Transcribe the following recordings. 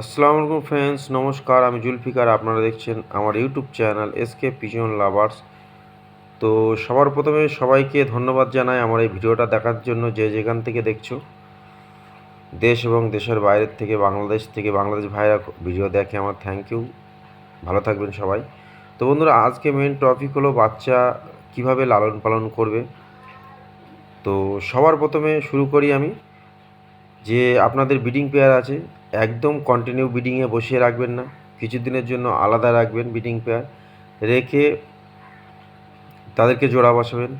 আসসালামু আলাইকুম ফ্রেন্ডস, নমস্কার, আমি জুলফিকার, আপনারা দেখছেন আমার YouTube channel S K pigeon lovers. তো সবার প্রথমে সবাইকে ধন্যবাদ জানাই আমার এই ভিডিওটা দেখার জন্য যে যেখান থেকে দেখছ। দেশ এবং দেশের বাইরের থেকে, বাংলাদেশ থেকে, বাংলাদেশ ভাইরা ভিডিও দেখে আমার থ্যাংক ইউ ভালো থাকবেন সবাই। তো বন্ধুরা, আজকে মেন টপিক হলো বাচ্চা কীভাবে লালন পালন করবে। তো সবার প্রথমে শুরু করি আমি। যে আপনাদের ব্রিডিং পেয়ার আছে একদম কন্টিনিউ ব্রিডিংয়ে বসিয়ে রাখবেন না। কিছুদিনের জন্য আলাদা রাখবেন ব্রিডিং পেয়ার রেখে তাদেরকে জোড়া বসাবেন।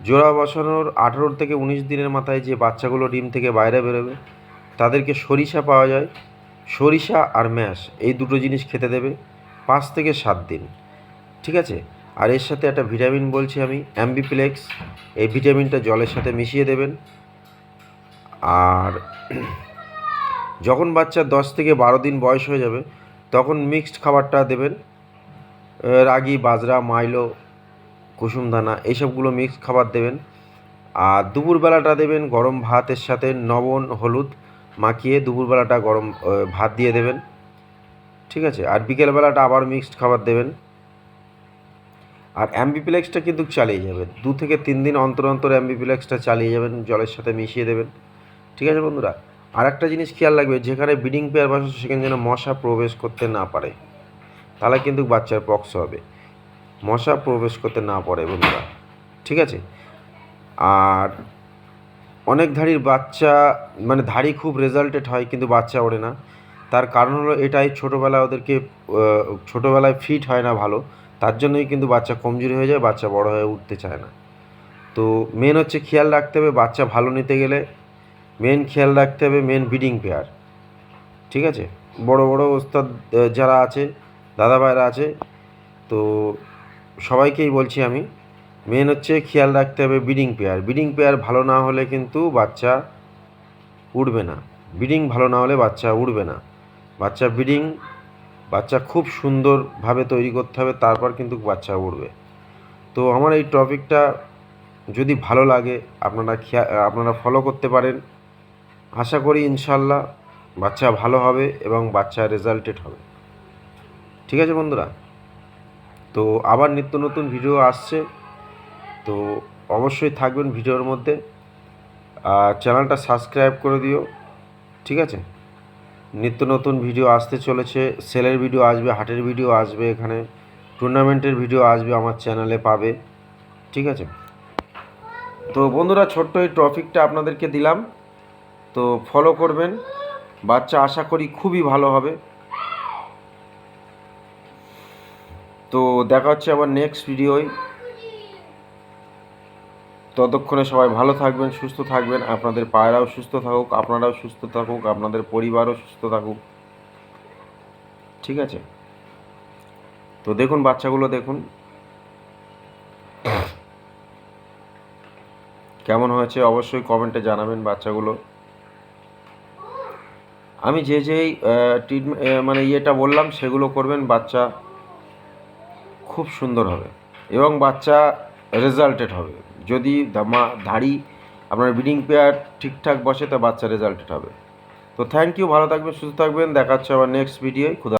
জোড়া বসানোর আঠেরো থেকে উনিশ দিনের মাথায় যে বাচ্চাগুলো ডিম থেকে বাইরে বেরোবে, তাদেরকে সরিষা পাওয়া যায়। সরিষা আর ম্যাশ এই দুটো জিনিস খেতে দেবে পাঁচ থেকে সাত দিন। ঠিক আছে? আর এর সাথে একটা ভিটামিন বলছি আমি অ্যাম্বিপ্লেক্স এই ভিটামিনটা জলের সাথে মিশিয়ে দেবেন। আর যখন বাচ্চা দশ থেকে বারো দিন বয়স হয়ে যাবে, তখন মিক্সড খাবারটা দেবেন রাগি, বাজরা, মাইলো, কুসুমদানা, এইসবগুলো মিক্সড খাবার দেবেন। আর দুপুরবেলাটা দেবেন গরম ভাতের সাথে নবন হলুদ মাখিয়ে দুপুরবেলাটা গরম ভাত দিয়ে দেবেন। ঠিক আছে? আর বিকেলবেলাটা আবার মিক্সড খাবার দেবেন। আর অ্যাম্বিপ্লেক্সটা কিন্তু চালিয়ে যাবেন। দু থেকে তিন দিন অন্তর অন্তর অ্যাম্বিপ্লেক্সটা চালিয়ে যাবেন, জলের সাথে মিশিয়ে দেবেন। ঠিক আছে বন্ধুরা? আর একটা জিনিস খেয়াল রাখবে, যেখানে ব্রিডিং পেয়ার বসে সেখানে যেন মশা প্রবেশ করতে না পারে। তাহলে কিন্তু বাচ্চার পক্স হবে। মশা প্রবেশ করতে না পারে বন্ধুরা, ঠিক আছে? আর অনেক ধাড়ির বাচ্চা মানে ধাড়ি খুব রেজাল্টেড হয়, কিন্তু বাচ্চা ওড়ে না। তার কারণ হলো এটাই, ছোটোবেলায় ওদেরকে ছোটোবেলায় ফিট হয় না ভালো। তার জন্যই কিন্তু বাচ্চা কমজোরি হয়ে যায়, বাচ্চা বড় হয়ে উঠতে চায় না। তো মেন হচ্ছে খেয়াল রাখতে হবে, বাচ্চা ভালো নিতে গেলে মেন খেয়াল রাখতে হবে মেন ব্রিডিং পেয়ার ঠিক আছে? বড় বড় ওস্তাদ যারা আছে, দাদা ভাইরা আছে, তো সবাইকেই বলছি আমি মেন হচ্ছে খেয়াল রাখতে হবে ব্রিডিং পেয়ার ব্রিডিং পেয়ার ভালো না হলে কিন্তু বাচ্চা উঠবে না ব্রিডিং ভালো না হলে বাচ্চা উঠবে না, বাচ্চা ব্রিডিং বাচ্চা খুব সুন্দরভাবে তৈরি করতে হবে, তারপর কিন্তু বাচ্চা উঠবে তো আমার এই টপিকটা যদি ভালো লাগে, আপনারা খেয়া, আপনারা ফলো করতে পারেন। আশা করি ইনশাল্লাহ বাচ্চা ভালো হবে এবং বাচ্চা রেজাল্টেড হবে। ঠিক আছে বন্ধুরা? তো আবার নিত্য নতুন ভিডিও আসছে। তো অবশ্যই থাকবেন ভিডিওর মধ্যে। আর চ্যানেলটা সাবস্ক্রাইব করে দিও। ঠিক আছে? নিত্য নতুন ভিডিও আসতে চলেছে। সেলের ভিডিও আসবে, হাটের ভিডিও আসবে এখানে। টুর্নামেন্টের ভিডিও আসবে আমার চ্যানেলে পাবে। ঠিক আছে? তো বন্ধুরা, ছোট্ট এই টপিকটা আপনাদেরকে দিলাম। তো ফলো করবেন। বাচ্চা আশা করি খুবই ভালো হবে। তো দেখা হচ্ছে আবার নেক্সট ভিডিওয় ততক্ষণে সবাই ভালো থাকবেন, সুস্থ থাকবেন। আপনাদের পায়রাও সুস্থ থাকুক, আপনারাও সুস্থ থাকুক, আপনাদের পরিবারও সুস্থ থাকুক। ঠিক আছে? তো দেখুন, বাচ্চাগুলো দেখুন। কেমন হয়েছে অবশ্যই কমেন্টে জানাবেন বাচ্চাগুলো। আমি যে যেই ট্রিটমেন্ট মানে ইয়েটা বললাম, সেগুলো করবেন, বাচ্চা খুব সুন্দর হবে এবং বাচ্চা রেজাল্টেড হবে। যদি দামা- দাড়ি, আপনার ব্রিডিং পেয়ার ঠিকঠাক বসে, তা বাচ্চা রেজাল্টেড হবে। তো থ্যাংক ইউ ভালো থাকবেন, সুস্থ থাকবেন দেখা হচ্ছে আবার নেক্সট ভিডিওয় খুদা